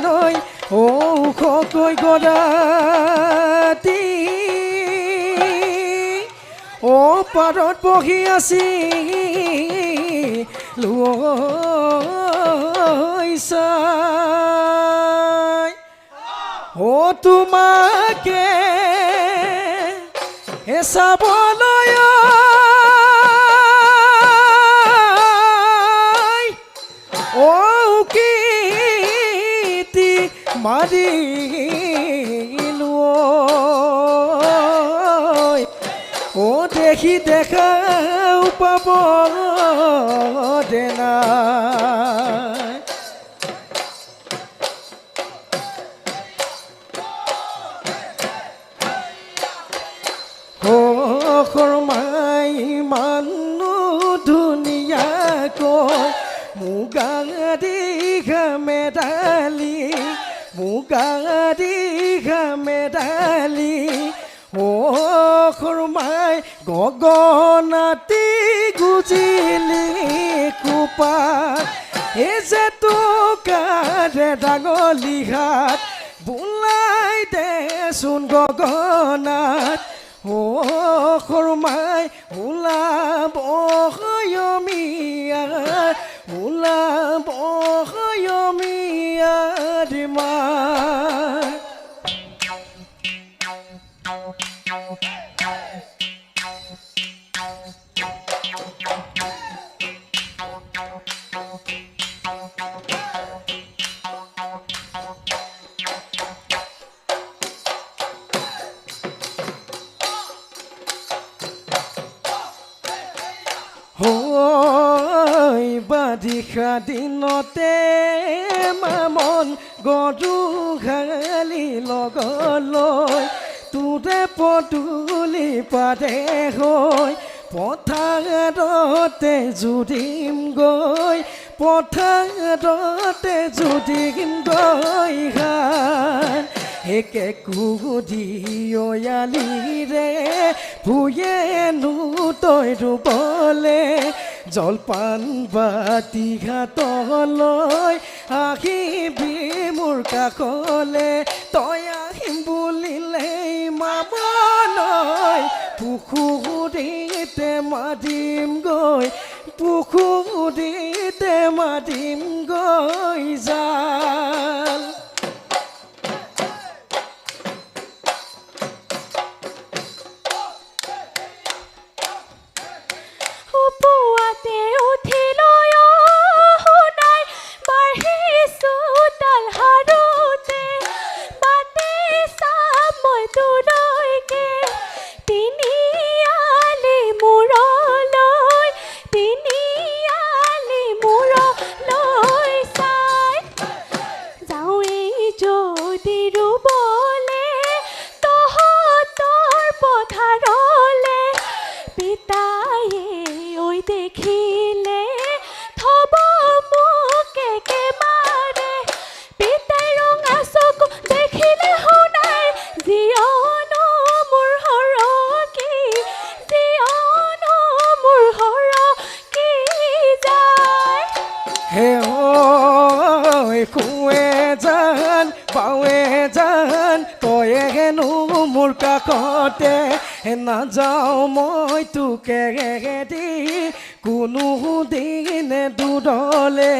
মদানৈ ঔষকৈ গদাতি অ পাৰত বহি আছি লৈ চাই ও তোমাকে চাবলৈ ও মাৰিলো ও দেখি দেখাও পাব দেনা মেডালি অ শৰ্মাই গগনাতি গুজিলি কোপাত এই যে তোকাৰে ডাঙলি হাত, বোলাই দেচোন গগনাত। ও শৰ্মাই ওলাব বাৰিষা দিনতে মামন গৰু ঘালি লগলৈ তোৰে পদূলি পাৰে হৈ পথাৰতে জুৰিম গৈ পথাৰতে জুৰিম গৈ ঘাল একে কুদিয়ালিৰে ভুয়েনো তই ৰুবলে জলপান বাতি ঘাটলৈ আহিবি মোৰ কাষলে তই আহিম বুলিলেই মামনৈ পুখুৰীতে মাতিম গৈ, পুখুৰীতে মাতিম গৈ জাল। কাষতে নাযাওঁ মই তোকে দি কোনো দিনে দূৰলে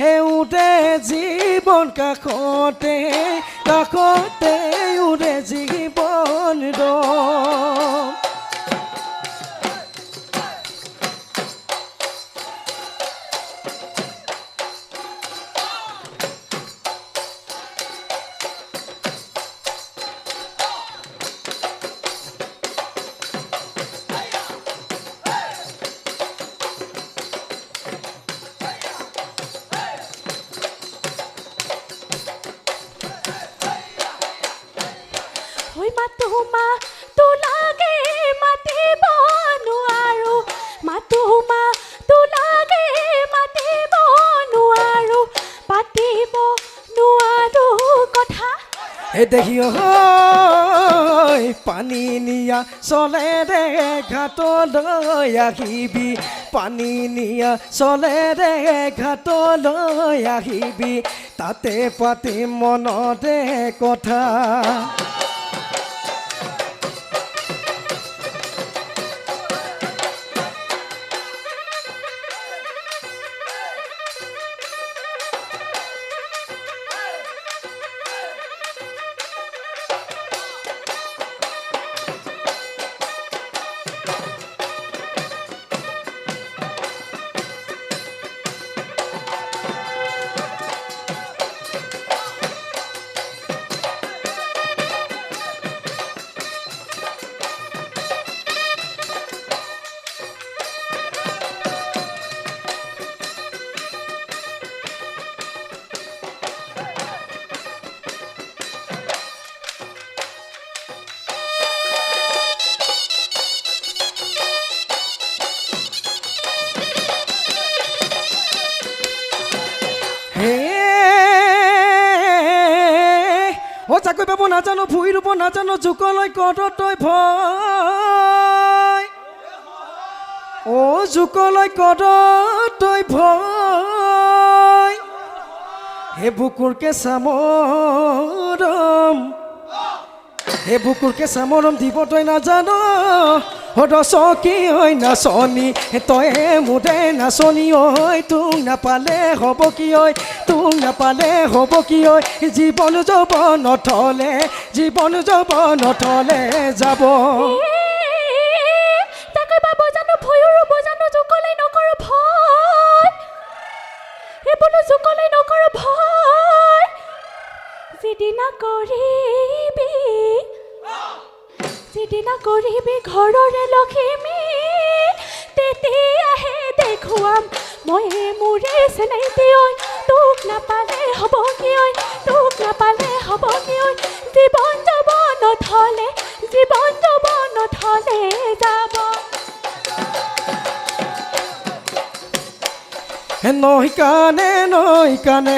হেউতে জীৱন কাষতে কাষতে উৰে জীৱন ৰ মাতুমা তোলাগে মাতিব নোৱাৰো মাতুমা তোলাগে মাতিব নোৱাৰো পাতিব নোৱাৰো কথা। হে দেখি পানী নিয়া চলে দে ঘাটলৈ আহিবি। পানী নিয়া চলে দে ঘাটলৈ আহিবি। তাতে পাতিম মনতে কথা। অ চাকৰি পাব নাজানো ভূঁই ৰুব নাজানো জোকলৈ কত তই ভয়। অ জোকলৈ কত তই ভয়। হে বুকুৰকে কেঁচা মৰম হে বুকুৰকে চামৰম মৰম দিব তই নাজানো সদ চকী ঐ নাচনী তই মোদে নাচনী ঐ তোক নাপালে হ'ব কি ঐ তোক নাপালে হ'ব কি ঐ জীৱন যাব নথলে জীৱন যাব নথলে যাব। ঘৰৰে লখিমী তেতিয়াহে দেখুৱাম। মই মোৰে চেনাইতি ঐ তোক নাপালে হ'ব কি ঐ তোক নাপালে হ'ব কি ঐ জীৱন যাব নথলে জীৱন যাব নথলে যাব। নৈ কাণে নৈ কাণে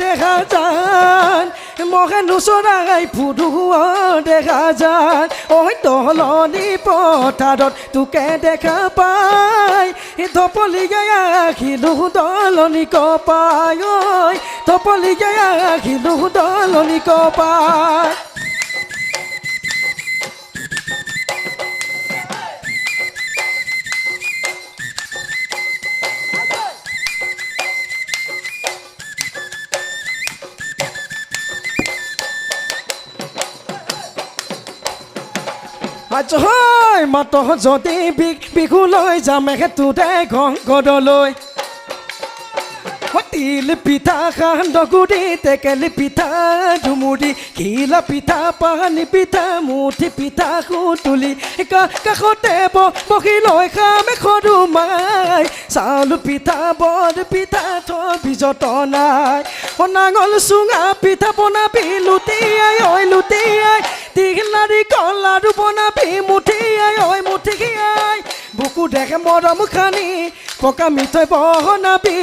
দেখা যান। মহেনো চৰাই পুধুৱৰ দেখা যায়। অই দলনি পথাৰত তোকে দেখা পায় ধপলি গায়া আখিলো দলনি কপায় ঐ ধপলি গায়া আখিলো দলনি কপায় হয় মাত যদি বিহুলৈ যামে তোৰে ঘৰলৈ তিল পিঠা সান্দগুৰি টেকেলি পিঠা ডুমুৰি ঘিলা পিঠা, পানী পিঠা, মুঠি পিঠা সুতুলি কাষতে বহি লৈ খাম সৰু মাই। চাউল পিঠা বৰ পিঠা, থবি যতনাই অ নাঙল চুঙা পিঠা বনাবি লুটিয়াই ঐ লুটিয়াই তিল নাৰিকল লাৰু বনাবি মুঠিয়াই ঐ মুঠিয়াই বুকু দেখে মৰম খানি, পকা মিঠৈ বনাবি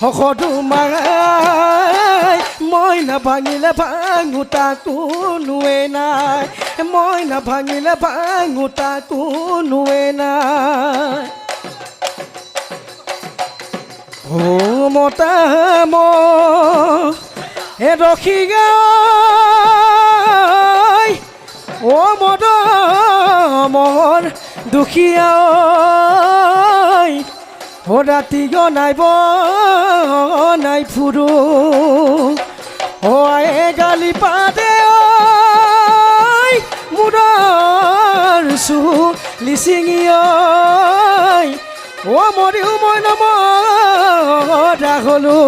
সদু মাই মই নাভাঙিলে ভাঙোতা কোনোৱে নাই মই নাভাঙিলে ভাঙোতা কোনোৱে নাই। মতা এ ৰখি গাই, ও মদ মোৰ দুখীয়া ও ৰাতি গনাই নাই ফুৰো ও আয়ে গালি ঐ মূৰৰ চু ঐ ও মৰিও মই নম হ'লো